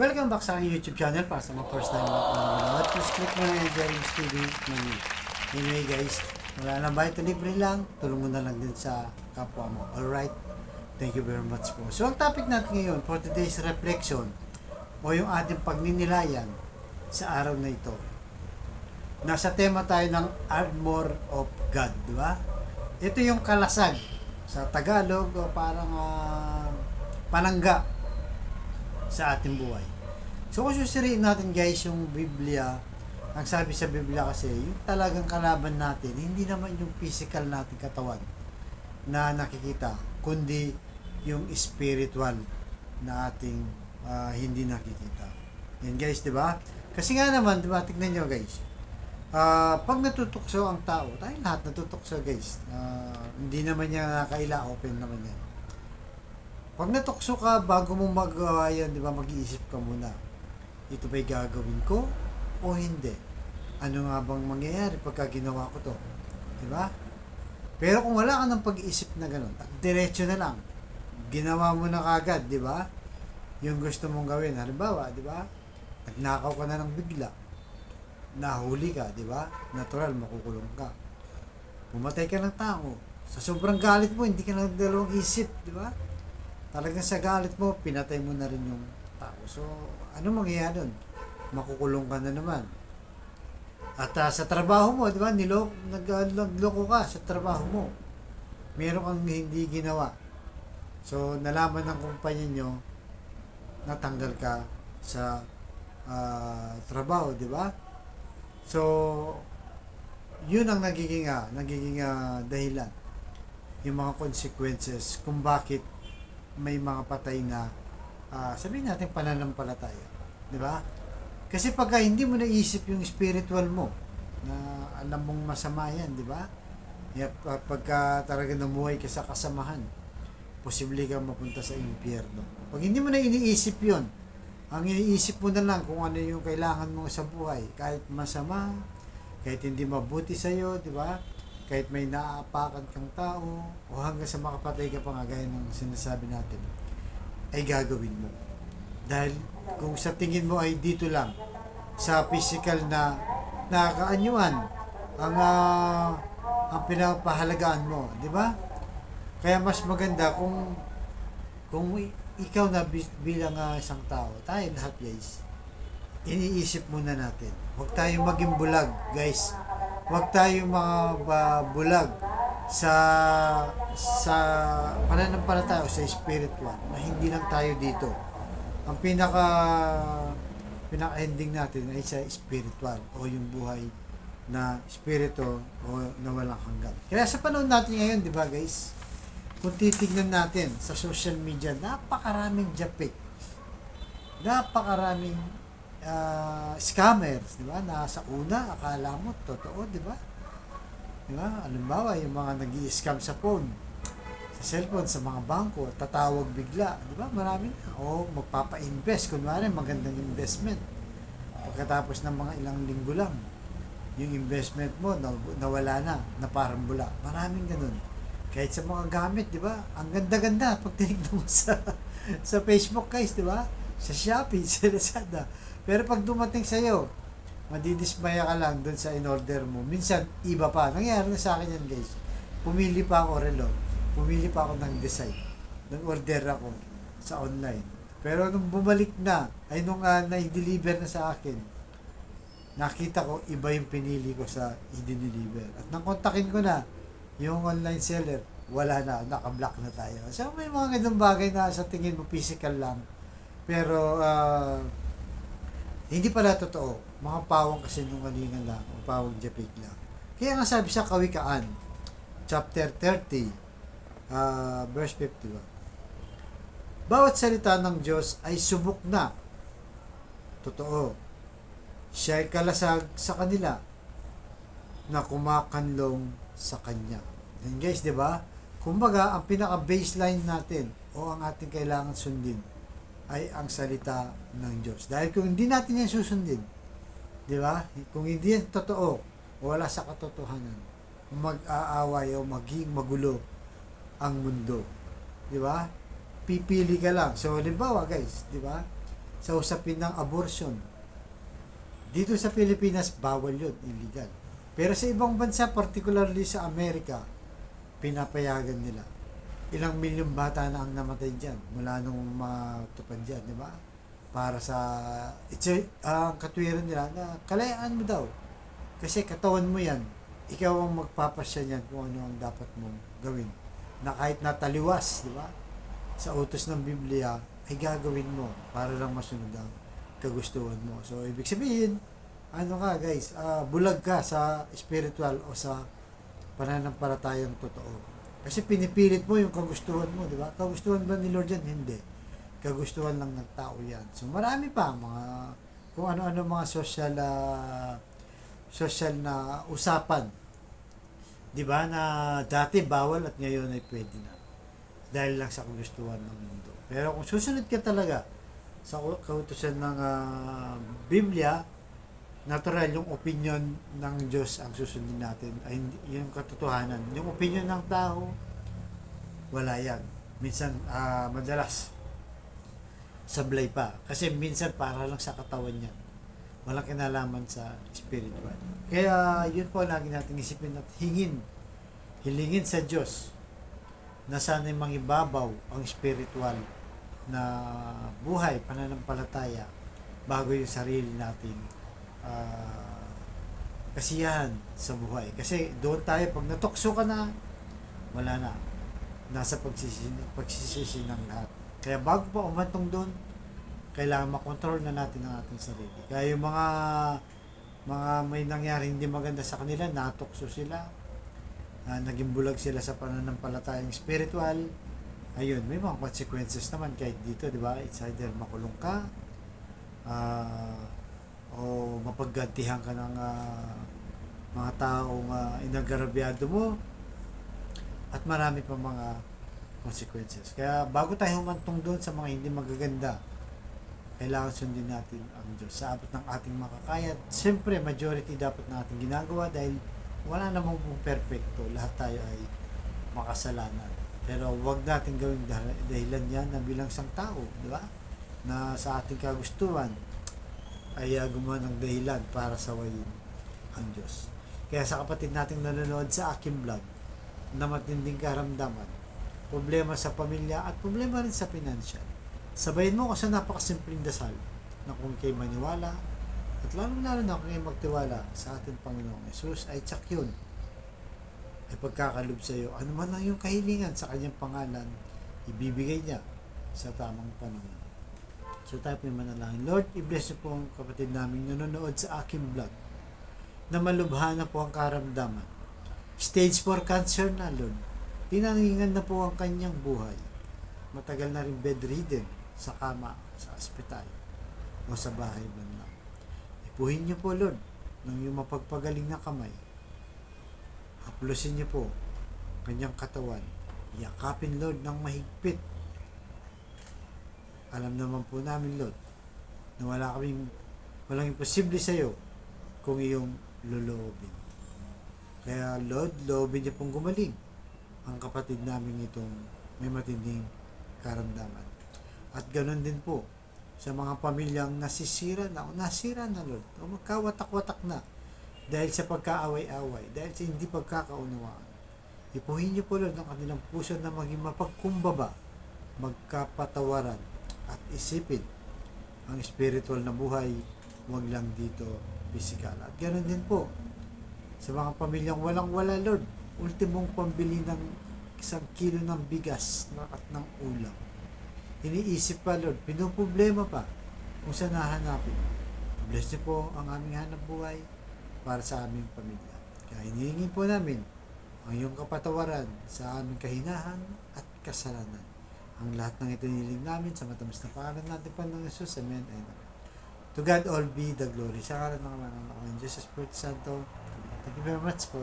Welcome back sa aking YouTube channel para sa mga first time lang kung nanonood. Please click mo na yung James TV menu. Anyway guys, wala na ba ito libre lang? Tulong mo na lang din sa kapwa mo. Alright? Thank you very much po. So ang topic natin ngayon for today's reflection o yung ating pagninilayan sa araw na ito. Nasa tema tayo ng Armor of God, di ba? Ito yung kalasag sa Tagalog o parang ah, panangga sa ating buhay. So kung susuriin natin guys yung Biblia, ang sabi sa Biblia kasi, yung talagang kalaban natin, hindi naman yung physical natin katawan na nakikita, kundi yung spiritual na ating ah, hindi nakikita. Yan guys, di ba? Kasi nga naman, di ba, tignan nyo guys, Ah, pag natutukso ang tao, tayo lahat natutukso guys. Ah, hindi naman niya kaila open naman yan. Pag natukso ka, bago mo magawa yan, di ba, mag-iisip ka muna. Ito ba'y gagawin ko o hindi? Ano nga bang mangyayari pagka ginawa ko to? Di ba? Pero kung wala ka ng pag-iisip na ganun, at diretso na lang, ginawa mo na kagad, di ba? Yung gusto mong gawin, halimbawa, di ba? Nagnakaw ka na ng bigla. Nahuli ka, di ba? Natural, makukulong ka. Pumatay ka ng tao. Sa sobrang galit mo, hindi ka na dalawang isip, di ba? Talagang sa galit mo, pinatay mo na rin yung tao. So, ano mangyayari doon? Makukulong ka na naman. At ah, sa trabaho mo, di ba, nilo, nag, nagloko ka sa trabaho mo. Meron kang hindi ginawa. So, nalaman ng kumpanya nyo, natanggal ka sa ah, trabaho, di ba? So, yun ang nagiging, ah, nagiging ah, dahilan. Yung mga consequences kung bakit may mga patay na ah, sabihin natin pananampalataya. Di ba? Kasi pagka hindi mo naisip yung spiritual mo, na alam mong masama yan, di ba? Yeah, pa- pagka talaga namuhay ka sa kasamahan, posible kang mapunta sa impyerno. Pag hindi mo na iniisip yon, ang iniisip mo na lang kung ano yung kailangan mo sa buhay, kahit masama, kahit hindi mabuti sa iyo, di ba? Kahit may naaapakan kang tao, o hanggang sa makapatay ka pa nga, gaya ng sinasabi natin, ay gagawin mo. Dahil kung sa tingin mo ay dito lang, sa physical na nakakaanyuan, ang ah, ang pinapahalagaan mo, di ba? Kaya mas maganda kung kung ikaw na bilang ah, isang tao, tayo lahat guys, iniisip muna natin. Huwag tayong maging bulag, guys. Huwag tayong mga bulag sa sa pananampalataya o sa spiritual na hindi lang tayo dito. Ang pinaka pinaka-ending natin ay sa spiritual o yung buhay na spirito o na walang hanggan. Kaya sa panahon natin ngayon, di ba guys, kung titignan natin sa social media, napakaraming japik. Napakaraming ah, scammers, di ba? Nasa una, akala mo, totoo, di ba? Di ba? Halimbawa, yung mga nag scam sa phone, sa cellphone, sa mga bangko, tatawag bigla, di ba? Marami na. O magpapa-invest, kunwari, magandang investment. Pagkatapos ng mga ilang linggo lang, yung investment mo, naw- nawala na, na parang bula. Maraming ganun. Kahit sa mga gamit, di ba? Ang ganda-ganda pag tinignan mo sa, sa Facebook, guys, di ba? Sa Shopee, sa Lazada. Pero pag dumating sa'yo, madidismaya ka lang doon sa in-order mo. Minsan, iba pa. Nangyari na sa akin yan, guys. Pumili pa ako relo. Pumili pa ako ng design. Nag-order ako sa online. Pero nung bumalik na, ay nung uh, na-deliver na sa akin, nakita ko iba yung pinili ko sa i-deliver. At nang kontakin ko na yung online seller, wala na, naka-block na tayo. So may mga ganung bagay na sa tingin mo physical lang. Pero ah, hindi pala totoo. Mga pawang kasi nungalingan lang, mga pawang japik lang. Kaya nga sabi sa Kawikaan, chapter 30, ah, verse 51. Bawat salita ng Diyos ay subok na. Totoo. Siya ay kalasag sa kanila na kumakanlong sa Kanya. And guys, di ba? Kumbaga, ang pinaka-baseline natin o ang ating kailangan sundin ay ang salita ng Diyos. Dahil kung hindi natin yan susundin, di ba? Kung hindi yan totoo, wala sa katotohanan, mag-aaway o maging magulo ang mundo. Di ba? Pipili ka lang. So, halimbawa guys, di ba? sa usapin ng abortion. Dito sa Pilipinas, bawal yun, illegal. Pero sa ibang bansa, particularly sa Amerika, pinapayagan nila. Ilang milyong bata na ang namatay dyan mula nung matupad dyan, di ba? Para sa, it's a, ang katwiran nila na kalayaan mo daw. Kasi katawan mo yan, ikaw ang magpapasya niyan kung ano ang dapat mong gawin. Na kahit nataliwas, di ba? Sa utos ng Biblia, ay gagawin mo para lang masunod ang kagustuhan mo. So, ibig sabihin, ano ka guys, ah, bulag ka sa spiritual o sa pananampalatayang totoo. Kasi pinipilit mo yung kagustuhan mo, di ba? Kagustuhan ba ni Lord yan? Hindi. Kagustuhan lang ng tao yan. So, marami pa mga, kung ano-ano mga social, ah, social na usapan. Di ba? Na dati bawal at ngayon ay pwede na. Dahil lang sa kagustuhan ng mundo. Pero kung susunod ka talaga sa kautusan ng ah, Biblia, natural yung opinion ng Diyos ang susundin natin ay yung katotohanan. Yung opinion ng tao, wala yan. Minsan, ah, madalas, sablay pa. Kasi minsan para lang sa katawan yan. Walang kinalaman sa spiritual. Kaya yun po lagi natin isipin at hingin, hilingin sa Diyos na sana'y mangibabaw ang spiritual na buhay, pananampalataya bago yung sarili nating ah, kasiyahan sa buhay. Kasi doon tayo, pag natokso ka na, wala na. Nasa pagsisi, pagsisisi ng lahat. Kaya bago pa umantong doon, kailangan makontrol na natin ang ating sarili. Kaya yung mga mga may nangyari hindi maganda sa kanila, natokso sila, ah, naging bulag sila sa pananampalatayang spiritual, ayun, may mga consequences naman kahit dito, di ba? It's either makulong ka, ah, o mapaggantihan ka ng ah, mga taong uh, inagarabyado mo, at marami pa mga consequences. Kaya bago tayo humantong doon sa mga hindi magaganda, kailangan sundin natin ang Diyos sa abot ng ating makakaya. Siyempre, majority dapat na ating ginagawa dahil wala namang perfecto. Lahat tayo ay makasalanan. Pero wag natin gawing dah- dahilan yan na bilang isang tao, di ba? Na sa ating kagustuhan ay uh, gumawa ng dahilan para sawayin ang Diyos. Kaya sa kapatid nating nanonood sa aking vlog na matinding karamdaman, problema sa pamilya at problema rin sa financial. Sabayin mo ko sa napakasimpleng dasal na kung kayo maniwala at lalong-lalo na kung kayo magtiwala sa ating Panginoong Yesus ay tsak yun ay pagkakalob sa iyo. Ano man ang iyong kahilingan sa kanyang pangalan, ibibigay niya sa tamang panahon. So tayo po yung manalangin. Lord, i-bless po ang kapatid namin nanonood sa aking vlog na malubha na po ang karamdaman. Stage 4 cancer na, Lord. Tinangingan na po ang kanyang buhay. Matagal na rin bedridden sa kama, sa ospital, o sa bahay man lang. Ipuhin niyo po, Lord, ng iyong mapagpagaling na kamay. Haplusin niyo po kanyang katawan. Yakapin, Lord, ng mahigpit. Alam naman po namin, Lord, na wala kaming, walang imposible sa iyo kung iyong loloobin. Kaya, Lord, loobin niyo pong gumaling ang kapatid namin itong may matinding karamdaman. At ganun din po sa mga pamilyang nasisira na o nasira na Lord o magkawatak-watak na dahil sa pagkaaway-away, dahil sa hindi pagkakaunawaan. Ipuhin niyo po Lord ang kanilang puso na maging mapagkumbaba, magkapatawaran at isipin ang spiritual na buhay, huwag lang dito physical. At ganun din po sa mga pamilyang walang-wala Lord, ultimong pambili ng isang kilo ng bigas at ng ulam. Iniisip pa Lord, pinoproblema pa kung saan hahanapin. Bless niyo po ang aming hanap buhay para sa aming pamilya. Kaya hinihingin po namin ang iyong kapatawaran sa aming kahinahan at kasalanan. Ang lahat ng ito niling namin sa matamis na pangalan natin pa ng Jesus. Amen. and. To God all be the glory. Sa ngalan ng mga ng Diyos Espiritu Santo. Thank you very much po.